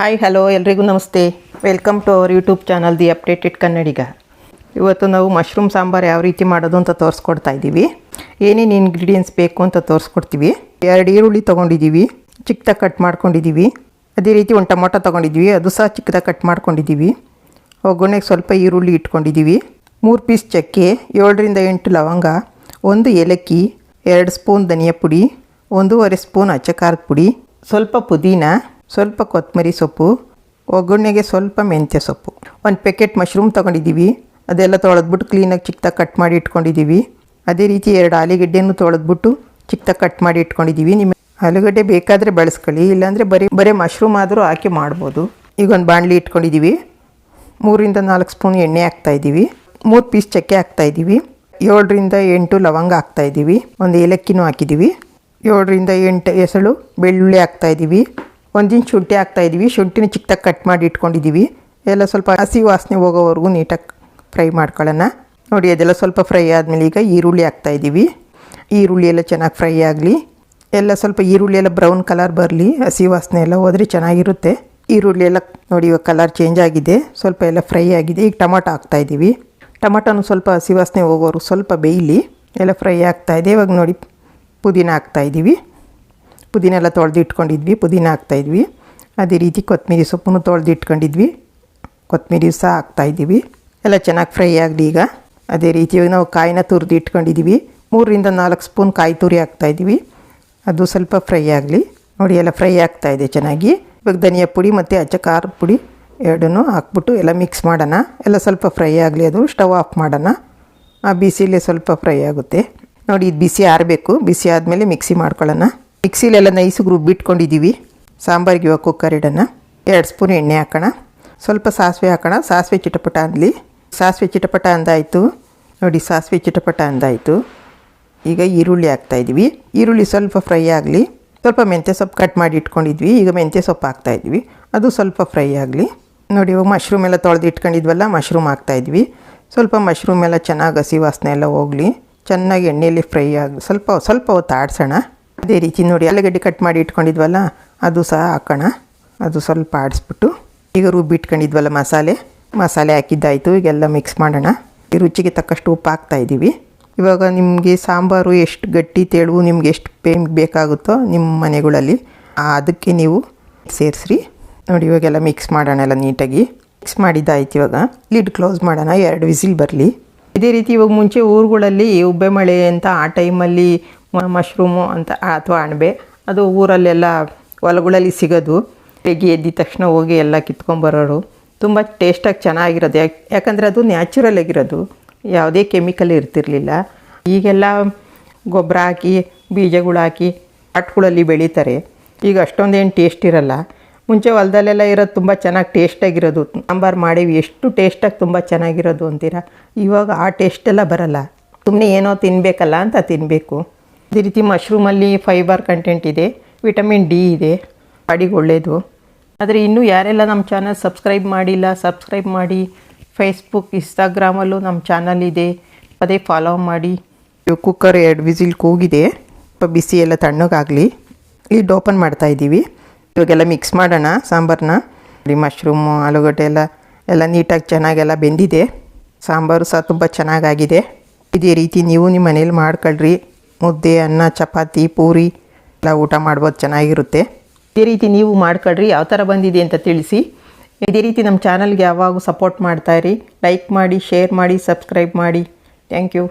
Hi hello ಎಲ್ರಿಗೂ ನಮಸ್ತೆ. Welcome to our YouTube channel the updated Kannadiga ಇವತ್ತು ನಾವು ಮಶ್ರೂಮ್ ಸಾಂಬಾರು ಯಾವ ರೀತಿ ಮಾಡೋದು ಅಂತ ತೋರಿಸ್ಕೊಡ್ತಾ ಇದ್ದೀವಿ. ಏನೇನು ಇಂಗ್ರೀಡಿಯೆಂಟ್ಸ್ ಬೇಕು ಅಂತ ತೋರಿಸ್ಕೊಡ್ತೀವಿ. ಎರಡು ಈರುಳ್ಳಿ ತೊಗೊಂಡಿದ್ದೀವಿ. ಚಿಕ್ಕದಾಗಿ ಕಟ್ ಮಾಡ್ಕೊಂಡಿದ್ದೀವಿ. ಅದೇ ರೀತಿ ಒಂದು ಟೊಮೊಟೊ ತೊಗೊಂಡಿದ್ದೀವಿ. ಅದು ಸಹ ಚಿಕ್ಕದಾಗಿ ಕಟ್ ಮಾಡ್ಕೊಂಡಿದ್ದೀವಿ. ಒಗ್ಗರಣೆಗೆ ಸ್ವಲ್ಪ ಈರುಳ್ಳಿ ಇಟ್ಕೊಂಡಿದ್ದೀವಿ. ಮೂರು ಪೀಸ್ ಚಕ್ಕೆ, ಏಳರಿಂದ ಎಂಟು ಲವಂಗ, ಒಂದು ಏಲಕ್ಕಿ, ಎರಡು ಸ್ಪೂನ್ ಧನಿಯಾ ಪುಡಿ, ಒಂದೂವರೆ ಸ್ಪೂನ್ ಅಚ್ಚಕಾರದ ಪುಡಿ, ಸ್ವಲ್ಪ ಪುದೀನ ಸ್ವಲ್ಪ ಕೊತ್ತಂಬರಿ ಸೊಪ್ಪು, ಒಗ್ಗರಣೆಗೆ ಸ್ವಲ್ಪ ಮೆಂತ್ಯ ಸೊಪ್ಪು. ಒಂದು ಪ್ಯಾಕೆಟ್ ಮಶ್ರೂಮ್ ತೊಗೊಂಡಿದ್ದೀವಿ. ಅದೆಲ್ಲ ತೊಳೆದ್ಬಿಟ್ಟು ಕ್ಲೀನಾಗಿ ಚಿಕ್ಕದಾಗಿ ಕಟ್ ಮಾಡಿ ಇಟ್ಕೊಂಡಿದ್ದೀವಿ. ಅದೇ ರೀತಿ ಎರಡು ಆಲೂಗಡ್ಡೆಯನ್ನು ತೊಳೆದ್ಬಿಟ್ಟು ಚಿಕ್ಕದಾಗಿ ಕಟ್ ಮಾಡಿ ಇಟ್ಕೊಂಡಿದ್ದೀವಿ. ನಿಮ್ಮ ಆಲೂಗಡ್ಡೆ ಬೇಕಾದರೆ ಬಳಸ್ಕೊಳ್ಳಿ, ಇಲ್ಲಾಂದರೆ ಬರೀ ಬರೀ ಮಶ್ರೂಮ್ ಆದರೂ ಹಾಕಿ ಮಾಡ್ಬೋದು. ಈಗ ಒಂದು ಬಾಣಲಿ ಇಟ್ಕೊಂಡಿದ್ದೀವಿ. ಮೂರಿಂದ ನಾಲ್ಕು ಸ್ಪೂನ್ ಎಣ್ಣೆ ಹಾಕ್ತಾಯಿದ್ದೀವಿ ಮೂರು ಪೀಸ್ ಚಕ್ಕೆ ಹಾಕ್ತಾಯಿದ್ದೀವಿ ಏಳರಿಂದ ಎಂಟು ಲವಂಗ ಹಾಕ್ತಾಯಿದ್ದೀವಿ ಒಂದು ಏಲಕ್ಕಿನೂ ಹಾಕಿದ್ದೀವಿ. ಏಳರಿಂದ ಎಂಟು ಎಸಳು ಬೆಳ್ಳುಳ್ಳಿ ಹಾಕ್ತಾಯಿದ್ದೀವಿ ಒಂದು ಶುಂಠಿ ಶುಂಠಿ ಹಾಕ್ತಾಯಿದ್ದೀವಿ ಶುಂಠಿನ ಚಿಕ್ಕದಾಗಿ ಕಟ್ ಮಾಡಿ ಇಟ್ಕೊಂಡಿದ್ದೀವಿ. ಎಲ್ಲ ಸ್ವಲ್ಪ ಹಸಿ ವಾಸನೆ ಹೋಗೋವರೆಗೂ ನೀಟಾಗಿ ಫ್ರೈ ಮಾಡ್ಕೊಳ್ಳೋಣ. ನೋಡಿ, ಅದೆಲ್ಲ ಸ್ವಲ್ಪ ಫ್ರೈ ಆದಮೇಲೆ ಈಗ ಈರುಳ್ಳಿ ಹಾಕ್ತಾಯಿದ್ದೀವಿ ಈರುಳ್ಳಿ ಎಲ್ಲ ಚೆನ್ನಾಗಿ ಫ್ರೈ ಆಗಲಿ. ಎಲ್ಲ ಸ್ವಲ್ಪ ಈರುಳ್ಳಿ ಎಲ್ಲ ಬ್ರೌನ್ ಕಲರ್ ಬರಲಿ, ಹಸಿ ವಾಸನೆ ಎಲ್ಲ ಹೋದರೆ ಚೆನ್ನಾಗಿರುತ್ತೆ. ಈರುಳ್ಳಿ ಎಲ್ಲ ನೋಡಿ, ಇವಾಗ ಕಲರ್ ಚೇಂಜ್ ಆಗಿದೆ. ಸ್ವಲ್ಪ ಎಲ್ಲ ಫ್ರೈ ಆಗಿದೆ. ಈಗ ಟೊಮೊಟೊ ಹಾಕ್ತಾಯಿದ್ದೀವಿ ಟೊಮೊಟೊನು ಸ್ವಲ್ಪ ಹಸಿ ವಾಸನೆ ಹೋಗೋರು ಸ್ವಲ್ಪ ಬೇಯಲಿ. ಎಲ್ಲ ಫ್ರೈ ಆಗ್ತಾಯಿದೆ ಇವಾಗ ನೋಡಿ, ಪುದೀನ ಹಾಕ್ತಾಯಿದ್ದೀವಿ ಪುದೀನ ಎಲ್ಲ ತೊಳೆದು ಇಟ್ಕೊಂಡಿದ್ವಿ ಪುದೀನ ಹಾಕ್ತಾಯಿದ್ವಿ. ಅದೇ ರೀತಿ ಕೊತ್ತಂಬರಿ ಸೊಪ್ಪನ್ನು ತೊಳೆದು ಇಟ್ಕೊಂಡಿದ್ವಿ ಕೊತ್ತಂಬರಿ ಸಹ ಹಾಕ್ತಾಯಿದ್ದೀವಿ. ಎಲ್ಲ ಚೆನ್ನಾಗಿ ಫ್ರೈ ಆಗಲಿ ಈಗ. ಅದೇ ರೀತಿ ನಾವು ಕಾಯಿನ ತುರಿದು ಇಟ್ಕೊಂಡಿದ್ದೀವಿ. ಮೂರರಿಂದ ನಾಲ್ಕು ಸ್ಪೂನ್ ಕಾಯಿ ತುರಿ ಹಾಕ್ತಾಯಿದ್ದೀವಿ. ಅದು ಸ್ವಲ್ಪ ಫ್ರೈ ಆಗಲಿ. ನೋಡಿ, ಎಲ್ಲ ಫ್ರೈ ಆಗ್ತಾಯಿದೆ ಚೆನ್ನಾಗಿ. ಇವಾಗ ಧನಿಯಾ ಪುಡಿ ಮತ್ತು ಅಚ್ಚ ಖಾರದ ಪುಡಿ ಎರಡನ್ನೂ ಹಾಕ್ಬಿಟ್ಟು ಎಲ್ಲ ಮಿಕ್ಸ್ ಮಾಡೋಣ. ಎಲ್ಲ ಸ್ವಲ್ಪ ಫ್ರೈ ಆಗಲಿ, ಅದು ಸ್ಟವ್ ಆಫ್ ಮಾಡೋಣ. ಆ ಬಿಸಿಲೇ ಸ್ವಲ್ಪ ಫ್ರೈ ಆಗುತ್ತೆ. ನೋಡಿ, ಇದು ಬಿಸಿ ಆರಬೇಕು. ಬಿಸಿ ಆದಮೇಲೆ ಮಿಕ್ಸಿ ಮಾಡ್ಕೊಳ್ಳೋಣ. ಮಿಕ್ಸಿಲೆಲ್ಲ ನೈಸಿಗೆ ರುಬ್ಬಿಟ್ಕೊಂಡಿದ್ದೀವಿ ಸಾಂಬಾರಿಗೆ ಇವಾಗ ಕುಕ್ಕರ್ ಇಡೋಣ. ಎರಡು ಸ್ಪೂನ್ ಎಣ್ಣೆ ಹಾಕೋಣ. ಸ್ವಲ್ಪ ಸಾಸಿವೆ ಹಾಕೋಣ. ಸಾಸಿವೆ ಚಿಟಪಟ ಅಂದಲಿ. ಸಾಸಿವೆ ಚಿಟಪಟ ಅಂದಾಯಿತು. ನೋಡಿ, ಸಾಸಿವೆ ಚಿಟಪಟ ಅಂದಾಯಿತು. ಈಗ ಈರುಳ್ಳಿ ಹಾಕ್ತಾಯಿದ್ವಿ ಈರುಳ್ಳಿ ಸ್ವಲ್ಪ ಫ್ರೈ ಆಗಲಿ. ಸ್ವಲ್ಪ ಮೆಂತ್ಯ ಸೊಪ್ಪು ಕಟ್ ಮಾಡಿ ಇಟ್ಕೊಂಡಿದ್ವಿ. ಈಗ ಮೆಂತ್ಯ ಸೊಪ್ಪು ಹಾಕ್ತಾಯಿದ್ವಿ ಅದು ಸ್ವಲ್ಪ ಫ್ರೈ ಆಗಲಿ. ನೋಡಿ, ಇವಾಗ ಮಶ್ರೂಮ್ ಎಲ್ಲ ತೊಳೆದು ಇಟ್ಕೊಂಡಿದ್ವಲ್ಲ ಮಶ್ರೂಮ್ ಹಾಕ್ತಾಯಿದ್ವಿ ಸ್ವಲ್ಪ ಮಶ್ರೂಮ್ ಎಲ್ಲ ಚೆನ್ನಾಗಿ ಹಸಿ ವಾಸನೆ ಎಲ್ಲ ಹೋಗಲಿ. ಚೆನ್ನಾಗಿ ಎಣ್ಣೆಯಲ್ಲಿ ಫ್ರೈ ಆಗಲಿ ಸ್ವಲ್ಪ ಸ್ವಲ್ಪ ಹೊತ್ತು ಆಡಿಸೋಣ. ಅದೇ ರೀತಿ ನೋಡಿ ಆಲೂಗಡ್ಡೆ ಕಟ್ ಮಾಡಿ ಇಟ್ಕೊಂಡಿದ್ವಲ್ಲ, ಅದು ಸಹ ಹಾಕೋಣ. ಅದು ಸ್ವಲ್ಪ ಆಡಿಸ್ಬಿಟ್ಟು, ಈಗ ರುಬ್ಬಿಟ್ಕೊಂಡಿದ್ವಲ್ಲ ಮಸಾಲೆ. ಮಸಾಲೆ ಹಾಕಿದ್ದಾಯಿತು, ಈಗೆಲ್ಲ ಮಿಕ್ಸ್ ಮಾಡೋಣ. ಈ ರುಚಿಗೆ ತಕ್ಕಷ್ಟು ಉಪ್ಪು ಹಾಕ್ತಾ ಇದ್ದೀವಿ. ಇವಾಗ ನಿಮಗೆ ಸಾಂಬಾರು ಎಷ್ಟು ಗಟ್ಟಿ ತೆಳುವು ನಿಮ್ಗೆ ಎಷ್ಟು ಪೇಮ್ ಬೇಕಾಗುತ್ತೋ ನಿಮ್ಮ ಮನೆಗಳಲ್ಲಿ, ಅದಕ್ಕೆ ನೀವು ಸೇರಿಸ್ರಿ. ನೋಡಿ, ಇವಾಗೆಲ್ಲ ಮಿಕ್ಸ್ ಮಾಡೋಣ ಎಲ್ಲ ನೀಟಾಗಿ. ಮಿಕ್ಸ್ ಮಾಡಿದ್ದಾಯ್ತು ಇವಾಗ. ಲಿಡ್ ಕ್ಲೋಸ್ ಮಾಡೋಣ, ಎರಡು ವಿಸಿಲ್ ಬರಲಿ. ಇದೇ ರೀತಿ ಇವಾಗ ಮುಂಚೆ ಊರುಗಳಲ್ಲಿ ಉಬ್ಬೆ ಮಳೆ ಅಂತ ಆ ಟೈಮಲ್ಲಿ ಮಶ್ರೂಮು ಅಂತ ಅಥವಾ ಅಣಬೆ, ಅದು ಊರಲ್ಲೆಲ್ಲ ಹೊಲಗಳಲ್ಲಿ ಸಿಗೋದು. ಬೆಗಿ ಎದ್ದಿದ ತಕ್ಷಣ ಹೋಗಿ ಎಲ್ಲ ಕಿತ್ಕೊಂಬರೋರು ತುಂಬ ಟೇಸ್ಟಾಗಿ ಚೆನ್ನಾಗಿರೋದು. ಯಾಕೆ ಯಾಕಂದರೆ ಅದು ನ್ಯಾಚುರಲ್ ಆಗಿರೋದು. ಯಾವುದೇ ಕೆಮಿಕಲ್ ಇರ್ತಿರಲಿಲ್ಲ. ಈಗೆಲ್ಲ ಗೊಬ್ಬರ ಹಾಕಿ, ಬೀಜಗಳು ಹಾಕಿ ಪಾಟ್ಗಳಲ್ಲಿ ಬೆಳೀತಾರೆ. ಈಗ ಅಷ್ಟೊಂದೇನು ಟೇಸ್ಟ್ ಇರಲ್ಲ. ಮುಂಚೆ ಹೊಲದಲ್ಲೆಲ್ಲ ಇರೋದು ತುಂಬ ಚೆನ್ನಾಗಿ ಟೇಸ್ಟಾಗಿರೋದು ಸಾಂಬಾರು ಮಾಡೀವಿ, ಎಷ್ಟು ಟೇಸ್ಟಾಗಿ ತುಂಬ ಚೆನ್ನಾಗಿರೋದು ಅಂತೀರಾ? ಇವಾಗ ಆ ಟೇಸ್ಟೆಲ್ಲ ಬರಲ್ಲ. ಸುಮ್ಮನೆ ಏನೋ ತಿನ್ನಬೇಕಲ್ಲ ಅಂತ ತಿನ್ನಬೇಕು ಅದೇ ರೀತಿ ಮಶ್ರೂಮಲ್ಲಿ ಫೈಬರ್ ಕಂಟೆಂಟ್ ಇದೆ ವಿಟಮಿನ್ ಡಿ ಇದೆ, ಬಾಡಿಗೆ ಒಳ್ಳೆಯದು ಆದರೆ ಇನ್ನೂ ಯಾರೆಲ್ಲ ನಮ್ಮ ಚಾನಲ್ ಸಬ್ಸ್ಕ್ರೈಬ್ ಮಾಡಿಲ್ಲ ಸಬ್ಸ್ಕ್ರೈಬ್ ಮಾಡಿ ಫೇಸ್ಬುಕ್ ಇನ್ಸ್ಟಾಗ್ರಾಮಲ್ಲೂ ನಮ್ಮ ಚಾನಲ್ ಇದೆ. ಅದೇ ಫಾಲೋ ಮಾಡಿ. ಕುಕ್ಕರ್ ಎರಡು ವಿಸಿಲ್ ಕೂಗಿದೆ ಬಿಸಿ ಎಲ್ಲ ತಣ್ಣಗಾಗಲಿ. ಲಿಡ್ ಓಪನ್ ಮಾಡ್ತಾಯಿದ್ದೀವಿ ಇವಾಗೆಲ್ಲ ಮಿಕ್ಸ್ ಮಾಡೋಣ ಸಾಂಬಾರನ್ನ ಈ ಮಶ್ರೂಮು ಆಲೂಗಡ್ಡೆ ಎಲ್ಲ ಎಲ್ಲ ನೀಟಾಗಿ ಚೆನ್ನಾಗೆಲ್ಲ ಬೆಂದಿದೆ. ಸಾಂಬಾರು ಸಹ ತುಂಬ ಚೆನ್ನಾಗಾಗಿದೆ. ಇದೇ ರೀತಿ ನೀವು ನಿಮ್ಮ ಮನೇಲಿ ಮಾಡ್ಕೊಳ್ರಿ. ಮುದ್ದೆ, ಅನ್ನ, ಚಪಾತಿ, ಪೂರಿ ಎಲ್ಲ ಊಟ ಮಾಡ್ಬೋದು, ಚೆನ್ನಾಗಿರುತ್ತೆ. ಇದೇ ರೀತಿ ನೀವು ಮಾಡ್ಕೊಳ್ರಿ, ಯಾವ ಥರ ಬಂದಿದೆ ಅಂತ ತಿಳಿಸಿ. ಇದೇ ರೀತಿ ನಮ್ಮ ಚಾನಲ್ಗೆ ಯಾವಾಗೂ ಸಪೋರ್ಟ್ ಮಾಡ್ತಾಯಿರಿ ಲೈಕ್ ಮಾಡಿ ಶೇರ್ ಮಾಡಿ ಸಬ್ಸ್ಕ್ರೈಬ್ ಮಾಡಿ. Thank you